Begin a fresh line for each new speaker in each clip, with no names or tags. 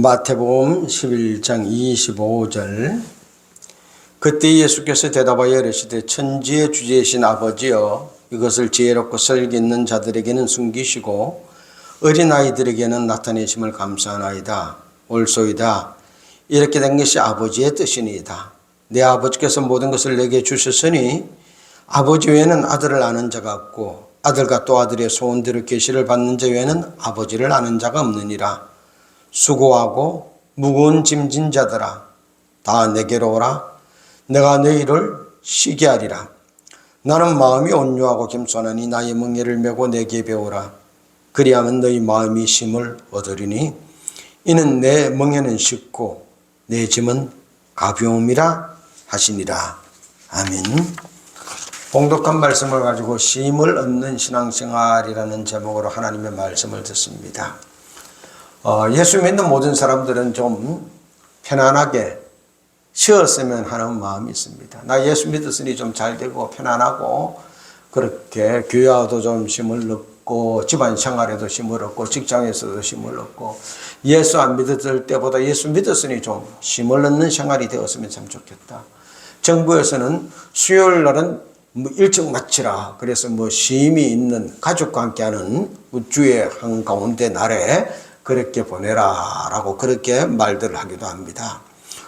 마태복음 11장 25절. 그때 예수께서 대답하여 이르시되 천지의 주제이신 아버지여 이것을 지혜롭고 설기 있는 자들에게는 숨기시고 어린아이들에게는 나타내심을 감사하나이다. 옳소이다. 이렇게 된 것이 아버지의 뜻이니이다. 내 아버지께서 모든 것을 내게 주셨으니 아버지 외에는 아들을 아는 자가 없고 아들과 또 아들의 소원대로 계시를 받는 자 외에는 아버지를 아는 자가 없느니라 수고하고 무거운 짐진 자들아 다 내게로 오라. 내가 너희를 쉬게 하리라. 나는 마음이 온유하고 겸손하니 나의 멍에를 메고 내게 배우라. 그리하면 너희 마음이 쉼을 얻으리니 이는 내 멍에는 쉽고 내 짐은 가벼움이라 하시니라. 아멘. 봉독한 말씀을 가지고 쉼을 얻는 신앙생활이라는 제목으로 하나님의 말씀을 듣습니다. 어, 예수 믿는 모든 사람들은 좀 편안하게 쉬었으면 하는 마음이 있습니다. 나 예수 믿었으니 좀 잘 되고 편안하고 그렇게 교회와도 좀 쉼을 얻고 집안 생활에도 쉼을 얻고 직장에서도 쉼을 얻고 예수 안 믿었을 때보다 예수 믿었으니 좀 쉼을 얻는 생활이 되었으면 참 좋겠다. 정부에서는 수요일 날은 뭐 일찍 마치라. 그래서 뭐 쉼이 있는 가족과 함께하는 주의 한 가운데 날에 그렇게 보내라라고 그렇게 말들을 하기도 합니다.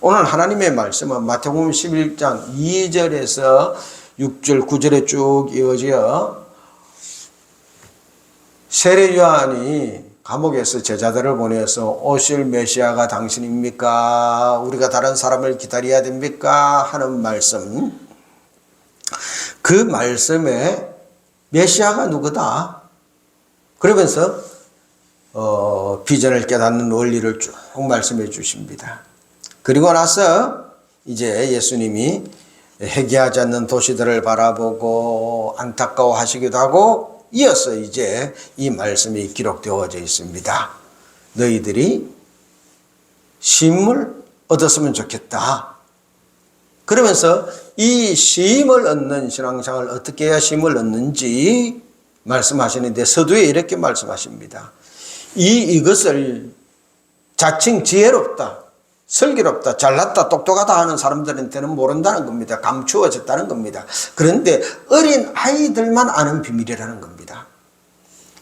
오늘 하나님의 말씀은 마태복음 11장 2절에서 6절 9절에 쭉 이어져 세례 요한이 감옥에서 제자들을 보내서 오실 메시아가 당신입니까? 우리가 다른 사람을 기다려야 됩니까? 하는 말씀. 그 말씀에 메시아가 누구다? 그러면서 어, 비전을 깨닫는 원리를 쭉 말씀해 주십니다. 그리고 나서 이제 예수님이 회개하지 않는 도시들을 바라보고 안타까워 하시기도 하고 이어서 이제 이 말씀이 기록되어져 있습니다. 너희들이 쉼을 얻었으면 좋겠다. 그러면서 이 쉼을 얻는 신앙생활을 어떻게 해야 쉼을 얻는지 말씀하시는데 서두에 이렇게 말씀하십니다. 이 이것을 자칭 지혜롭다, 슬기롭다, 잘났다, 똑똑하다 하는 사람들한테는 모른다는 겁니다. 감추어졌다는 겁니다. 그런데 어린 아이들만 아는 비밀이라는 겁니다.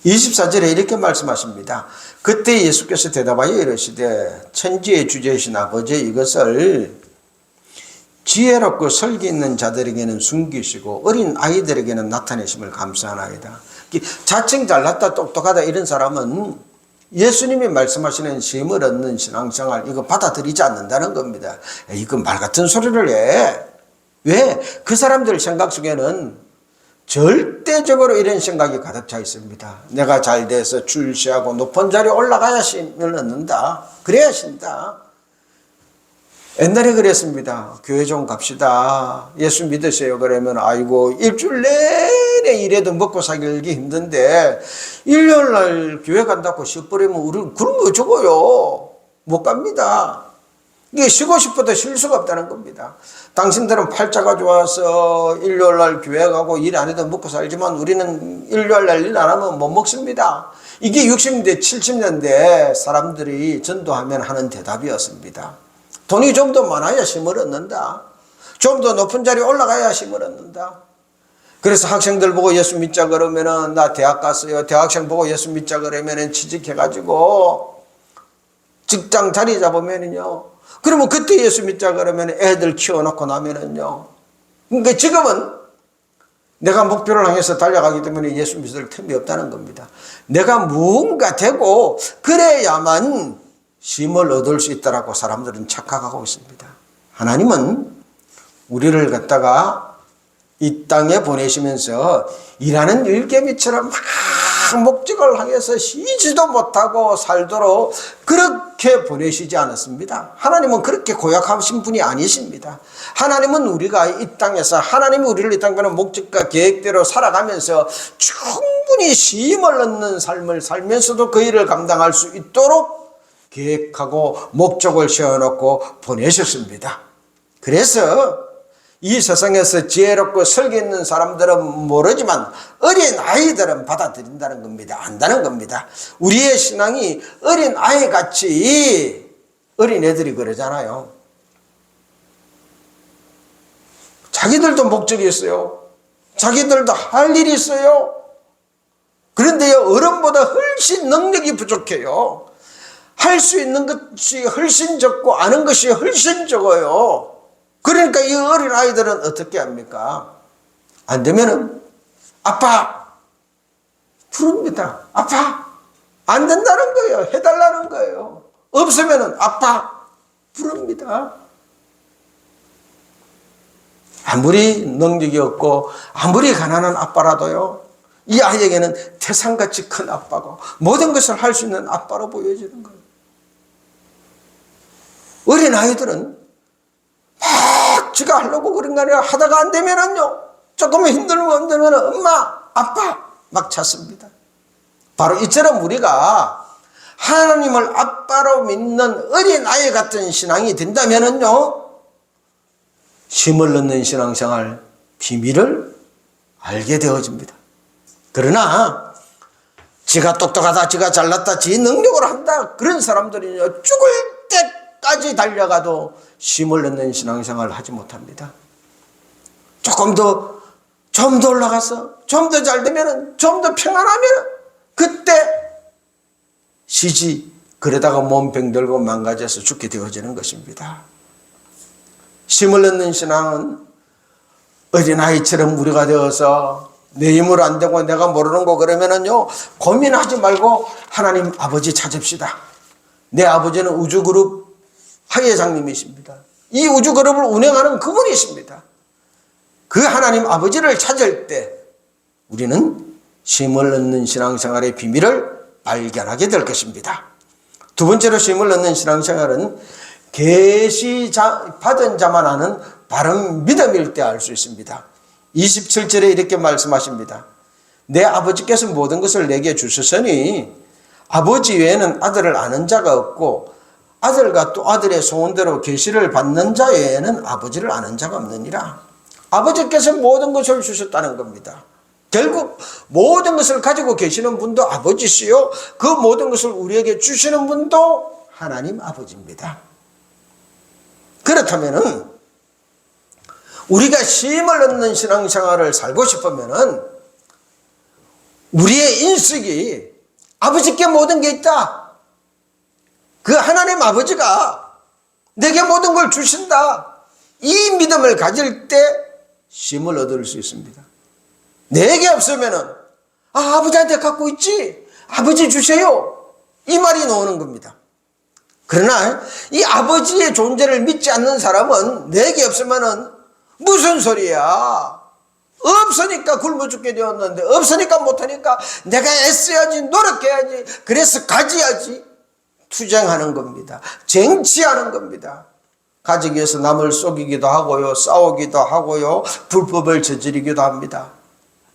24절에 이렇게 말씀하십니다. 그때 예수께서 대답하여 이르시되 천지의 주제이신 아버지 이것을 지혜롭고 설기 있는 자들에게는 숨기시고 어린 아이들에게는 나타내심을 감사하나이다. 자칭 잘났다 똑똑하다 이런 사람은 예수님이 말씀하시는 쉼을 얻는 신앙생활 이거 받아들이지 않는다는 겁니다. 이거 말 같은 소리를 해. 왜? 그 사람들 생각 속에는 절대적으로 이런 생각이 가득 차 있습니다. 내가 잘 돼서 출세하고 높은 자리에 올라가야 쉼을 얻는다. 그래야 쉰다. 옛날에 그랬습니다. 교회 좀 갑시다. 예수 믿으세요. 그러면 아이고 일주일 내내 일해도 먹고 살기 힘든데 일요일 날 교회 간다고 쉬어버리면 우리 거 저거요. 못 갑니다. 이게 쉬고 싶어도 쉴 수가 없다는 겁니다. 당신들은 팔자가 좋아서 일요일 날 교회 가고 일 안 해도 먹고 살지만 우리는 일요일 날 일 안 하면 못 먹습니다. 이게 60년대, 70년대 사람들이 전도하면 하는 대답이었습니다. 돈이 좀 더 많아야 힘을 얻는다. 좀 더 높은 자리에 올라가야 힘을 얻는다. 그래서 학생들 보고 예수 믿자 그러면은 나 대학 갔어요. 대학생 보고 예수 믿자 그러면은 취직해가지고 직장 자리 잡으면은요. 그러면 그때 예수 믿자 그러면 애들 키워놓고 나면은요. 그러니까 지금은 내가 목표를 향해서 달려가기 때문에 예수 믿을 틈이 없다는 겁니다. 내가 무언가 되고 그래야만 쉼을 얻을 수 있다라고 사람들은 착각하고 있습니다. 하나님은 우리를 갖다가 이 땅에 보내시면서 일하는 일개미처럼 막 목적을 향해서 쉬지도 못하고 살도록 그렇게 보내시지 않았습니다. 하나님은 그렇게 고약하신 분이 아니십니다. 하나님은 우리가 이 땅에서 하나님이 우리를 이 땅에 목적과 계획대로 살아가면서 충분히 쉼을 얻는 삶을 살면서도 그 일을 감당할 수 있도록 계획하고 목적을 세워놓고 보내셨습니다. 그래서 이 세상에서 지혜롭고 설계 있는 사람들은 모르지만 어린 아이들은 받아들인다는 겁니다. 안다는 겁니다. 우리의 신앙이 어린 아이 같이 어린 애들이 그러잖아요. 자기들도 목적이 있어요. 자기들도 할 일이 있어요. 그런데요, 어른보다 훨씬 능력이 부족해요. 할 수 있는 것이 훨씬 적고 아는 것이 훨씬 적어요. 그러니까 이 어린 아이들은 어떻게 합니까? 안 되면은 아빠 부릅니다. 아빠 안 된다는 거예요. 해달라는 거예요. 없으면은 아빠 부릅니다. 아무리 능력이 없고 아무리 가난한 아빠라도요. 이 아이에게는 태산같이 큰 아빠고 모든 것을 할 수 있는 아빠로 보여지는 거예요. 어린 아이들은 막 지가 하려고 그런 거 아니라 하다가 안 되면은요. 조금 힘들면 안 되면 엄마, 아빠 막 찾습니다. 바로 이처럼 우리가 하나님을 아빠로 믿는 어린 아이 같은 신앙이 된다면은요. 힘을 넣는 신앙생활 비밀을 알게 되어집니다. 그러나 지가 똑똑하다, 지가 잘났다, 지 능력으로 한다 그런 사람들은요 죽을 때까지 달려가도 힘을 넣는 신앙생활을 하지 못합니다. 조금 더, 좀 더 올라가서, 좀 더 잘 되면은, 좀 더 평안하면은, 그때 시지, 그러다가 몸 병들고 망가져서 죽게 되어지는 것입니다. 힘을 넣는 신앙은 어린아이처럼 우리가 되어서 내 힘으로 안 되고 내가 모르는 거 그러면은요, 고민하지 말고 하나님 아버지 찾읍시다. 내 아버지는 우주그룹 하회장님이십니다. 이 우주그룹을 운영하는 그분이십니다. 그 하나님 아버지를 찾을 때 우리는 힘을 넣는 신앙생활의 비밀을 발견하게 될 것입니다. 두 번째로 힘을 넣는 신앙생활은 계시 받은 자만 아는 바른 믿음일 때 알 수 있습니다. 27절에 이렇게 말씀하십니다. 내 아버지께서 모든 것을 내게 주셨으니 아버지 외에는 아들을 아는 자가 없고 아들과 또 아들의 소원대로 계시를 받는 자 외에는 아버지를 아는 자가 없느니라. 아버지께서 모든 것을 주셨다는 겁니다. 결국 모든 것을 가지고 계시는 분도 아버지시요. 그 모든 것을 우리에게 주시는 분도 하나님 아버지입니다. 그렇다면은 우리가 힘을 얻는 신앙생활을 살고 싶으면은 우리의 인식이 아버지께 모든 게 있다. 그 하나님 아버지가 내게 모든 걸 주신다. 이 믿음을 가질 때 힘을 얻을 수 있습니다. 내게 없으면은 아, 아버지한테 갖고 있지. 아버지 주세요. 이 말이 나오는 겁니다. 그러나 이 아버지의 존재를 믿지 않는 사람은 내게 없으면은 무슨 소리야? 없으니까 굶어 죽게 되었는데 없으니까 못하니까 내가 애써야지 노력해야지 그래서 가져야지 투쟁하는 겁니다. 쟁취하는 겁니다. 가지기 위해서 남을 속이기도 하고요 싸우기도 하고요 불법을 저지르기도 합니다.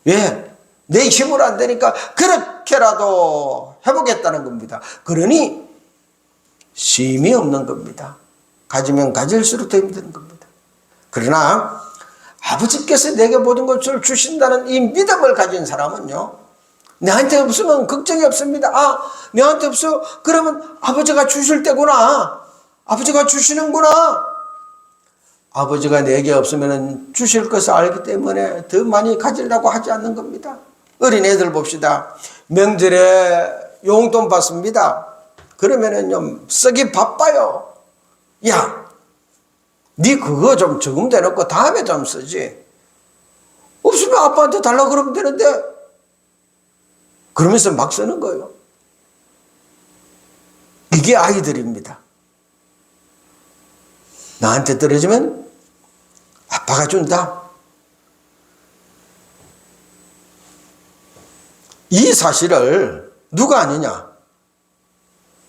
왜? 내 힘으로 안 되니까 그렇게라도 해보겠다는 겁니다. 그러니 힘이 없는 겁니다. 가지면 가질수록 더 힘든 겁니다. 그러나 아버지께서 내게 모든 것을 주신다는 이 믿음을 가진 사람은요. 내한테 없으면 걱정이 없습니다. 아, 내한테 없어? 그러면 아버지가 주실 때구나. 아버지가 주시는구나. 아버지가 내게 없으면 주실 것을 알기 때문에 더 많이 가지려고 하지 않는 겁니다. 어린애들 봅시다. 명절에 용돈 받습니다. 그러면은요, 쓰기 바빠요. 야, 네 그거 좀 조금 대 놓고 다음에 좀 쓰지. 없으면 아빠한테 달라 그러면 되는데 그러면서 막 쓰는 거예요. 이게 아이들입니다. 나한테 떨어지면 아빠가 준다. 이 사실을 누가 아느냐?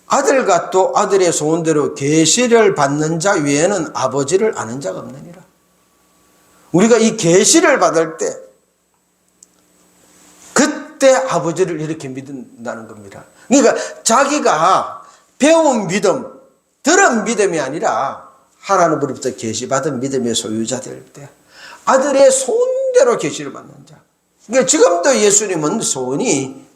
아들과 또 아들의 소원대로 계시를 받는 자 외에는 아버지를 아는 자가 없느니라. 우리가 이 계시를 받을 때 그때 아버지를 이렇게 믿는다는 겁니다. 그러니까 자기가 배운 믿음, 들은 믿음이 아니라 하나님으로부터 계시받은 믿음의 소유자 될 때 아들의 소원대로 계시를 받는 자. 그러니까 지금도 예수님은 소원이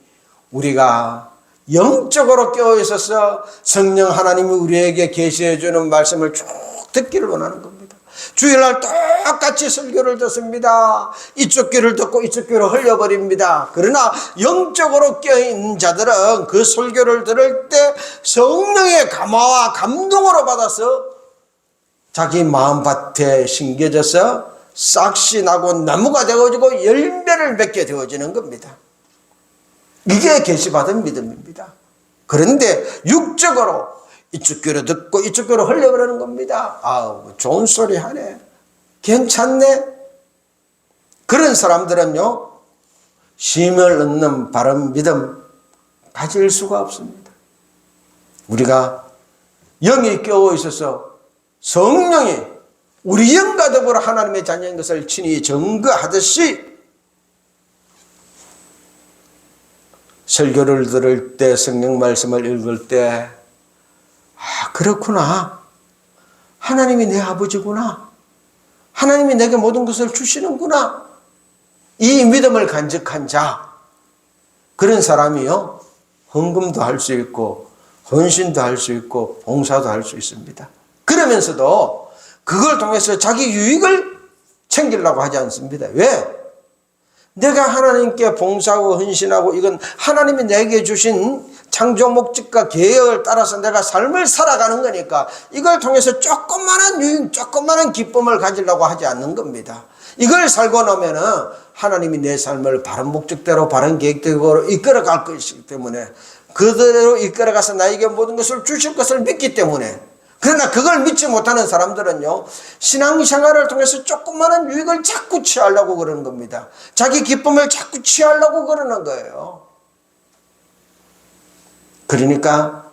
우리가 영적으로 깨어 있어서 성령 하나님이 우리에게 계시해 주는 말씀을 쭉 듣기를 원하는 겁니다. 주일날 똑같이 설교를 듣습니다. 이쪽 귀를 듣고 이쪽 귀를 흘려버립니다. 그러나 영적으로 깨어있는 자들은 그 설교를 들을 때 성령의 감화와 감동으로 받아서 자기 마음밭에 심겨져서 싹시 나고 나무가 되어지고 열매를 맺게 되어지는 겁니다. 이게 계시받은 믿음입니다. 그런데 육적으로 이쪽 귀로 듣고 이쪽 귀로 흘려버리는 겁니다. 아우, 좋은 소리 하네. 괜찮네. 그런 사람들은요, 심을 얻는 바른 믿음 가질 수가 없습니다. 우리가 영이 깨어 있어서 성령이 우리 영과 더불어 하나님의 자녀인 것을 친히 증거하듯이 설교를 들을 때 성령 말씀을 읽을 때 아, 그렇구나. 하나님이 내 아버지구나. 하나님이 내게 모든 것을 주시는구나. 이 믿음을 간직한 자, 그런 사람이요, 헌금도 할 수 있고, 헌신도 할 수 있고, 봉사도 할 수 있습니다. 그러면서도 그걸 통해서 자기 유익을 챙기려고 하지 않습니다. 왜? 내가 하나님께 봉사하고 헌신하고 이건 하나님이 내게 주신 창조 목적과 계획을 따라서 내가 삶을 살아가는 거니까 이걸 통해서 조그마한 유익, 조그마한 기쁨을 가지려고 하지 않는 겁니다. 이걸 살고 나면은 하나님이 내 삶을 바른 목적대로 바른 계획대로 이끌어 갈 것이기 때문에 그대로 이끌어 가서 나에게 모든 것을 주실 것을 믿기 때문에 그러나 그걸 믿지 못하는 사람들은요, 신앙생활을 통해서 조그마한 유익을 자꾸 취하려고 그러는 겁니다. 자기 기쁨을 자꾸 취하려고 그러는 거예요. 그러니까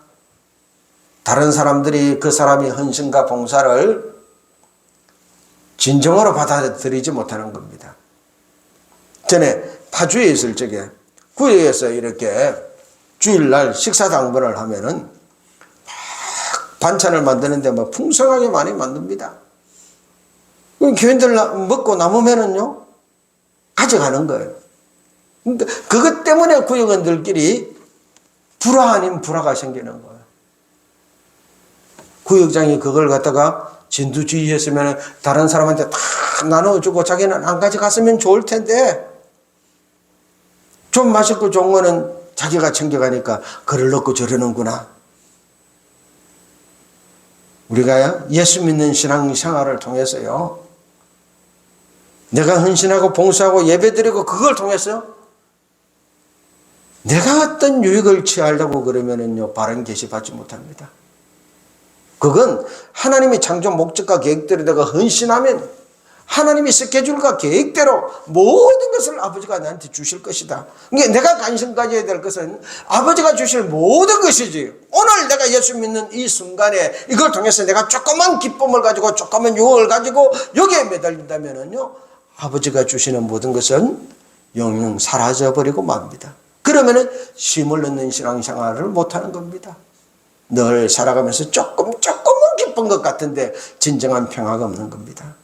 다른 사람들이 그 사람이 헌신과 봉사를 진정으로 받아들이지 못하는 겁니다. 전에 파주에 있을 적에 구역에서 이렇게 주일날 식사 당번을 하면은 반찬을 만드는데 뭐 풍성하게 많이 만듭니다. 그 교인들 먹고 남으면은요, 가져가는 거예요. 그러니까 그것 때문에 구역원들끼리 불화 아닌 불화가 생기는 거예요. 구역장이 그걸 갖다가 진두지휘했으면 다른 사람한테 다 나눠주고 자기는 안 가져갔으면 좋을 텐데, 좀 맛있고 좋은 거는 자기가 챙겨가니까 그를 넣고 저러는구나. 우리가 예수 믿는 신앙 생활을 통해서요. 내가 헌신하고 봉사하고 예배드리고 그걸 통해서 내가 어떤 유익을 취하려고 그러면은요, 바른 계시 받지 못합니다. 그건 하나님의 창조 목적과 계획대로 내가 헌신하면 하나님의 스케줄과 계획대로 모든 것을 아버지가 나한테 주실 것이다. 이게 내가 관심 가져야 될 것은 아버지가 주실 모든 것이지. 오늘 내가 예수 믿는 이 순간에 이걸 통해서 내가 조그만 기쁨을 가지고 조그만 유혹을 가지고 여기에 매달린다면은요, 아버지가 주시는 모든 것은 영영 사라져버리고 맙니다. 그러면은 쉼을 넣는 신앙생활을 못하는 겁니다. 늘 살아가면서 조금 조금은 기쁜 것 같은데 진정한 평화가 없는 겁니다.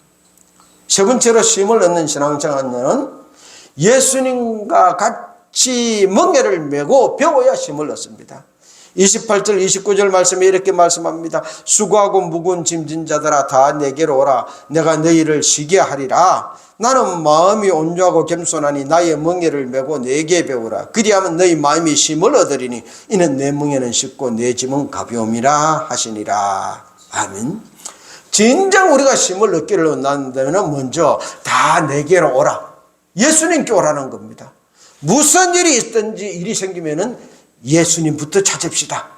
세 번째로 쉼을 얻는 신앙생활은 예수님과 같이 멍에를 메고 배워야 쉼을 얻습니다. 28절 29절 말씀에 이렇게 말씀합니다. 수고하고 무거운 짐진 자들아 다 내게로 오라 내가 너희를 쉬게 하리라 나는 마음이 온유하고 겸손하니 나의 멍에를 메고 내게 배우라. 그리하면 너희 마음이 쉼을 얻으리니 이는 내 멍에는 쉽고 내 짐은 가벼움이라 하시니라. 아멘. 진정 우리가 쉼을 얻기를 원한다면 먼저 다 내게로 오라. 예수님께 오라는 겁니다. 무슨 일이 있든지 일이 생기면은 예수님부터 찾읍시다.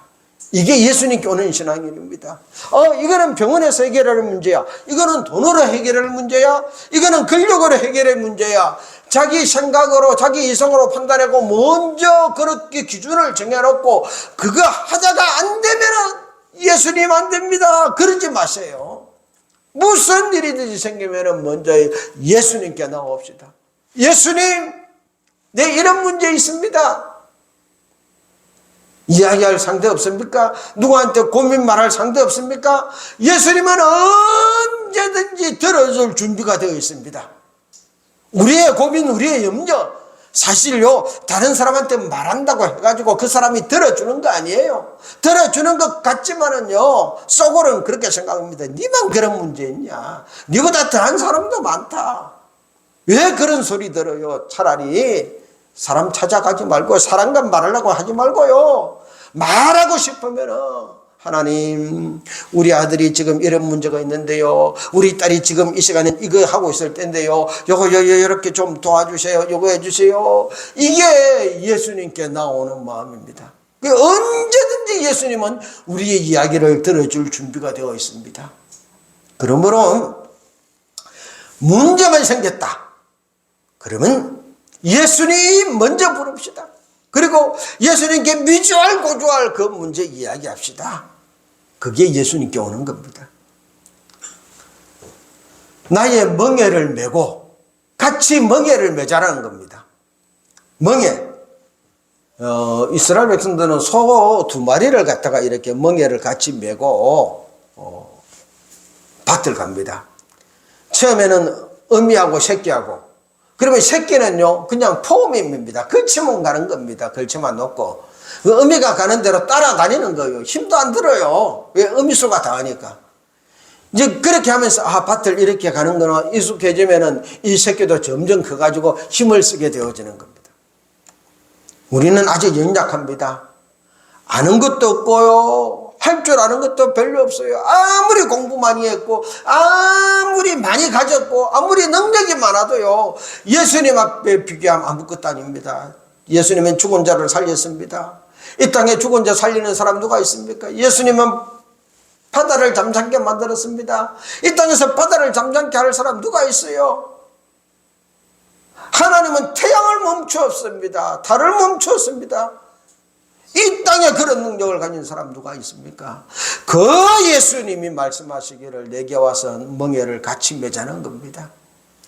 이게 예수님께 오는 신앙입니다. 어, 이거는 병원에서 해결할 문제야. 이거는 돈으로 해결할 문제야. 이거는 근력으로 해결할 문제야. 자기 생각으로, 자기 이성으로 판단하고 먼저 그렇게 기준을 정해놓고 그거 하다가 안 되면은 예수님 안 됩니다. 그러지 마세요. 무슨 일이든지 생기면은 먼저 예수님께 나옵시다. 예수님, 내 이런 문제 있습니다. 이야기할 상대 없습니까? 누구한테 고민 말할 상대 없습니까? 예수님은 언제든지 들어줄 준비가 되어 있습니다. 우리의 고민, 우리의 염려, 사실요, 다른 사람한테 말한다고 해가지고 그 사람이 들어주는 거 아니에요. 들어주는 것 같지만은요, 속으로는 그렇게 생각합니다. 니만 그런 문제 있냐. 니보다 더한 사람도 많다. 왜 그런 소리 들어요? 차라리 사람 찾아가지 말고 사람과 말하려고 하지 말고요. 말하고 싶으면은 하나님, 우리 아들이 지금 이런 문제가 있는데요. 우리 딸이 지금 이 시간에 이거 하고 있을 텐데요. 요거, 요, 요, 이렇게 좀 도와주세요. 요거 해주세요. 이게 예수님께 나오는 마음입니다. 그 언제든지 예수님은 우리의 이야기를 들어줄 준비가 되어 있습니다. 그러므로 문제만 생겼다. 그러면 예수님 먼저 부릅시다. 그리고 예수님께 미주알 고주알 그 문제 이야기합시다. 그게 예수님께 오는 겁니다. 나의 멍에를 메고 같이 멍에를 매자라는 겁니다. 멍에. 어, 이스라엘 백성들은 소두 마리를 갖다가 이렇게 멍에를 같이 메고 어, 밭을 갑니다. 처음에는 어미하고 새끼하고 그러면 새끼는요 그냥 포음입니다. 걸치면 가는 겁니다. 걸치만 놓고 그 어미가 가는 대로 따라다니는 거예요. 힘도 안 들어요. 왜 어미수가 다 하니까. 이제 그렇게 하면서 아 밭을 이렇게 가는구나 익숙해지면은 이 새끼도 점점 커가지고 힘을 쓰게 되어지는 겁니다. 우리는 아직 연약합니다. 아는 것도 없고요. 할 줄 아는 것도 별로 없어요. 아무리 공부 많이 했고, 아무리 많이 가졌고, 아무리 능력이 많아도요. 예수님 앞에 비교하면 아무것도 아닙니다. 예수님은 죽은 자를 살렸습니다. 이 땅에 죽은 자 살리는 사람 누가 있습니까? 예수님은 바다를 잠잠게 만들었습니다. 이 땅에서 바다를 잠잠게 할 사람 누가 있어요? 하나님은 태양을 멈추었습니다. 달을 멈추었습니다. 이 땅에 그런 능력을 가진 사람 누가 있습니까? 그 예수님이 말씀하시기를 내게 와서 멍에를 같이 매자는 겁니다.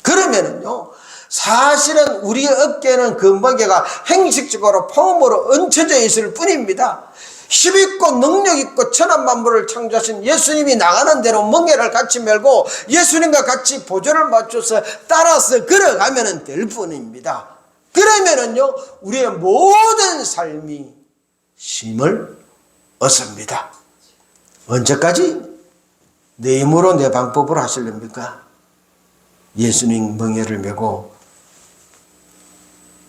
그러면은요, 사실은 우리의 어깨는 그 멍에가 행식적으로 폼으로 얹혀져 있을 뿐입니다. 힘있고 능력있고 천한 만물을 창조하신 예수님이 나가는 대로 멍에를 같이 메고 예수님과 같이 보조를 맞춰서 따라서 걸어가면 될 뿐입니다. 그러면은요, 우리의 모든 삶이 힘을 얻습니다. 언제까지? 내 힘으로 내 방법으로 하실렵니까? 예수님 멍에를 메고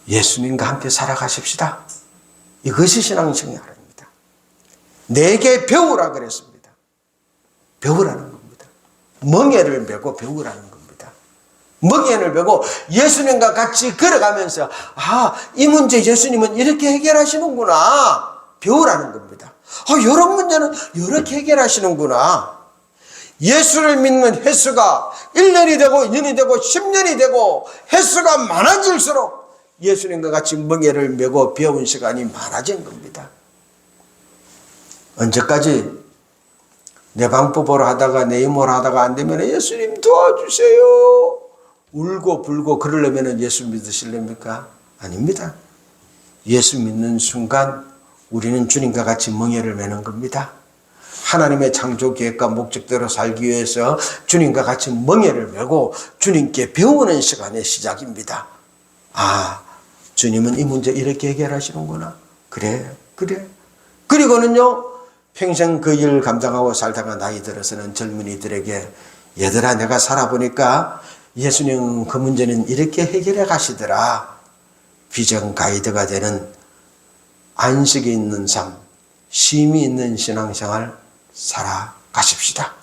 예수님과 함께 살아가십시다. 이것이 신앙생활입니다. 내게 배우라 그랬습니다. 배우라는 겁니다. 멍에를 메고 배우라는 겁니다. 멍에를 메고 예수님과 같이 걸어가면서 아, 이 문제 예수님은 이렇게 해결하시는구나. 배우라는 겁니다. 아, 이런 문제는 이렇게 해결하시는구나. 예수를 믿는 횟수가 1년이 되고 2년이 되고 10년이 되고 횟수가 많아질수록 예수님과 같이 멍에를 메고 배운 시간이 많아진 겁니다. 언제까지 내 방법으로 하다가 내 힘으로 하다가 안 되면 예수님 도와주세요. 울고 불고 그러려면 예수 믿으실랍니까? 아닙니다. 예수 믿는 순간 우리는 주님과 같이 멍에를 매는 겁니다. 하나님의 창조 계획과 목적대로 살기 위해서 주님과 같이 멍에를 메고 주님께 배우는 시간의 시작입니다. 아, 주님은 이 문제 이렇게 해결하시는구나. 그래, 그래. 그리고는요, 평생 그 일을 감당하고 살다가 나이 들어서는 젊은이들에게 얘들아, 내가 살아보니까 예수님 그 문제는 이렇게 해결해 가시더라. 비전 가이드가 되는 안식이 있는 삶, 쉼이 있는 신앙생활 살아가십시다.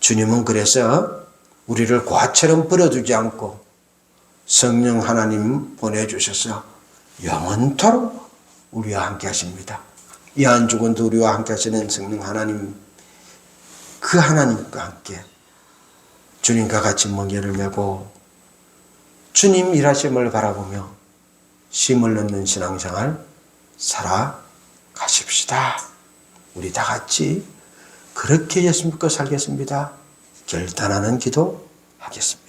주님은 그래서 우리를 과처럼 버려두지 않고 성령 하나님 보내주셔서 영원토록 우리와 함께 하십니다. 이 안 죽은 도 우리와 함께 하시는 성령 하나님, 그 하나님과 함께 주님과 같이 멍에를 메고 주님 일하심을 바라보며 심을 넣는 신앙생활 살아가십시다. 우리 다 같이 그렇게 예수 믿고 살겠습니다. 결단하는 기도 하겠습니다.